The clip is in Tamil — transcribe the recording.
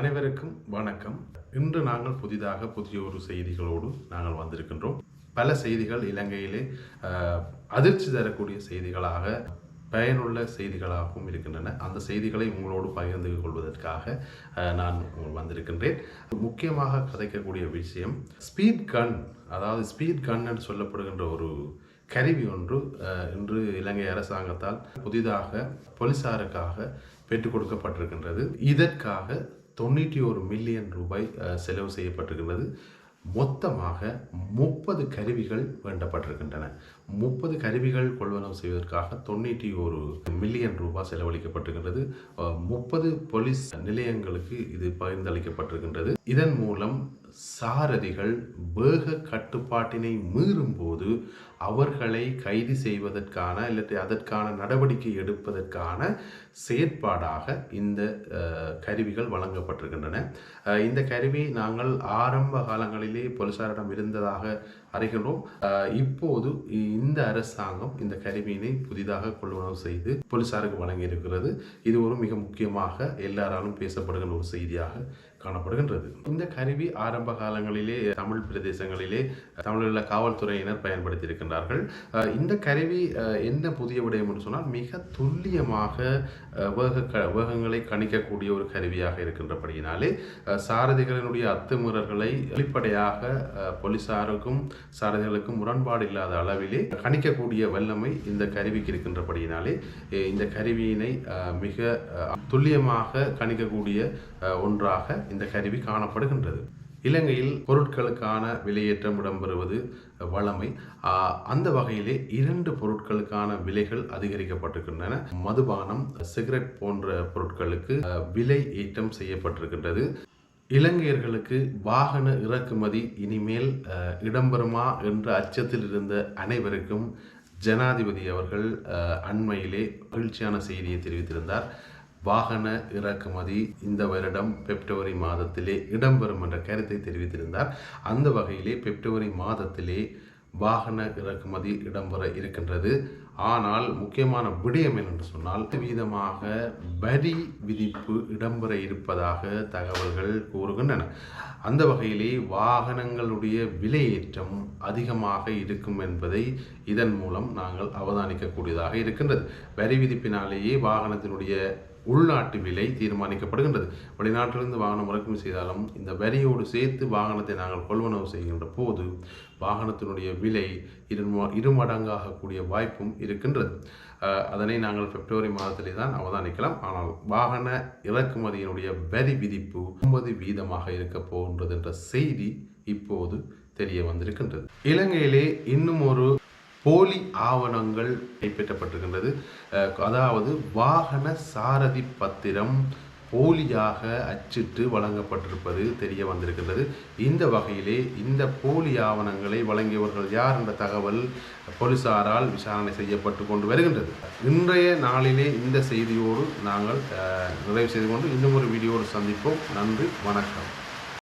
அனைவருக்கும் வணக்கம். இன்று நாங்கள் புதிதாக புதிய ஒரு செய்திகளோடு நாங்கள் வந்திருக்கின்றோம். பல செய்திகள் இலங்கையிலே அதிர்ச்சி தரக்கூடிய செய்திகளாக பயனுள்ள செய்திகளாகவும் இருக்கின்றன. அந்த செய்திகளை உங்களோடு பகிர்ந்து கொள்வதற்காக நான் வந்திருக்கின்றேன். முக்கியமாக கதைக்கக்கூடிய விஷயம் ஸ்பீட் கன் அதாவது ஸ்பீட் கன் என்று சொல்லப்படுகின்ற ஒரு கருவி ஒன்று இன்று இலங்கை அரசாங்கத்தால் புதிதாக போலீசாருக்காக பெற்றுக் கொடுக்கப்பட்டிருக்கின்றது. இதற்காக தொண்ணூற்றி ஒரு மில்லியன் ரூபாய் செலவு செய்யப்பட்டிருக்கின்றது மொத்தமாக முப்பது கருவிகள் வேண்டப்பட்டிருக்கின்றன. முப்பது கருவிகள் கொள்வனவு செய்வதற்காக தொண்ணூற்றி ஒரு மில்லியன் ரூபாய் செலவழிக்கப்பட்டிருக்கின்றது. முப்பது போலீஸ் நிலையங்களுக்கு இது பகிர்ந்தளிக்கப்பட்டிருக்கின்றது. இதன் மூலம் சாரதிகள் வேக கட்டுப்பாட்டினை மீறும்போது அவர்களை கைது செய்வதற்கான இல்லாட்டி அதற்கான நடவடிக்கை எடுப்பதற்கான செயற்பாடாக இந்த கருவிகள் வழங்கப்பட்டிருக்கின்றன. இந்த கருவி நாங்கள் ஆரம்ப காலங்களிலே போலீசாரிடம் இருந்ததாக அறிகின்றோம். இப்போது இந்த அரசாங்கம் இந்த கருவியினை புதிதாக கொள்வனவு செய்து போலீசாருக்கு வழங்கியிருக்கிறது. இது ஒரு மிக முக்கியமாக எல்லாராலும் பேசப்படுகின்ற ஒரு செய்தியாக காணப்படுகின்றது. இந்த கருவி ஆரம்ப காலங்களிலே தமிழ் பிரதேசங்களிலே தமிழில் காவல்துறையினர் பயன்படுத்தியிருக்கின்றார்கள். இருக்கின்றார்கள் இந்த கருவி என்ன புதிய விடயம் என்று சொன்னால் மிக துல்லியமாக வேக க வேகங்களை கணிக்கக்கூடிய ஒரு கருவியாக இருக்கின்றபடியினாலே சாரதிகளினுடைய அத்துமீறல்களை வெளிப்படையாக போலீசாருக்கும் சாரதிகளுக்கும் முரண்பாடு இல்லாத அளவிலே கணிக்கக்கூடிய வல்லமை இந்த கருவிக்கு இருக்கின்றபடியினாலே இந்த கருவியினை மிக துல்லியமாக கணிக்கக்கூடிய ஒன்றாக இந்த கருவி காணப்படுகின்றது. இலங்கையில் பொருட்களுக்கான விலையேற்றம் இடம்பெறுவது வளமை ஆஹ், அந்த வகையிலே இரண்டு பொருட்களுக்கான விலைகள் அதிகரிக்கப்பட்டிருக்கின்றன. மதுபானம் சிகரெட் போன்ற பொருட்களுக்கு விலை ஏற்றம் செய்யப்பட்டிருக்கின்றது. இலங்கையர்களுக்கு வாகன இறக்குமதி இனிமேல் இடம்பெறுமா என்ற அச்சத்தில் இருந்த அனைவருக்கும் ஜனாதிபதி அவர்கள் அண்மையிலே மகிழ்ச்சியான செய்தியை தெரிவித்திருந்தார். வாகன இறக்குமதி இந்த வருடம் பிப்ரவரி மாதத்திலே இடம்பெறும் என்ற கருத்தை தெரிவித்திருந்தார். அந்த வகையிலே பிப்ரவரி மாதத்திலே வாகன இறக்குமதி இடம்பெற இருக்கின்றது. ஆனால் முக்கியமான விடயம் என்னென்று சொன்னால் வீதமாக வரி விதிப்பு இடம்பெற இருப்பதாக தகவல்கள் கூறுகின்றன. அந்த வகையிலே வாகனங்களுடைய விலையேற்றம் அதிகமாக இருக்கும் என்பதை இதன் மூலம் நாங்கள் அவதானிக்கக்கூடியதாக இருக்கின்றது. வரி விதிப்பினாலேயே வாகனத்தினுடைய உள்நாட்டு விலை தீர்மானிக்கப்படுகின்றது. வெளிநாட்டிலிருந்து வாகனம் இறக்குமதி செய்தாலும் இந்த வரியோடு சேர்த்து வாகனத்தை நாங்கள் கொள்வனவு செய்கின்ற போது வாகனத்தினுடைய விலை இரு இருமடங்காகக்கூடிய வாய்ப்பும் இருக்கின்றது. அதனை நாங்கள் பிப்ரவரி மாதத்திலே தான் அவதானிக்கலாம். ஆனால் வாகன இறக்குமதியினுடைய வரி விதிப்பு ஒன்பது வீதமாக இருக்க போகின்றது என்ற செய்தி இப்போது தெரிய வந்திருக்கின்றது. இலங்கையிலே இன்னும் ஒரு போலி ஆவணங்கள் கைப்பற்றப்பட்டிருக்கின்றது. அதாவது வாகன சாரதி பத்திரம் போலியாக அச்சிட்டு வழங்கப்பட்டிருப்பது தெரிய வந்திருக்கின்றது. இந்த வகையிலே இந்த போலி ஆவணங்களை வழங்கியவர்கள் யார் என்ற தகவல் போலீசாரால் விசாரணை செய்யப்பட்டு கொண்டு வருகின்றது. இன்றைய நாளிலே இந்த செய்தியோடு நாங்கள் நிறைவு செய்து கொண்டு இன்னும் ஒரு வீடியோடு சந்திப்போம். நன்றி வணக்கம்.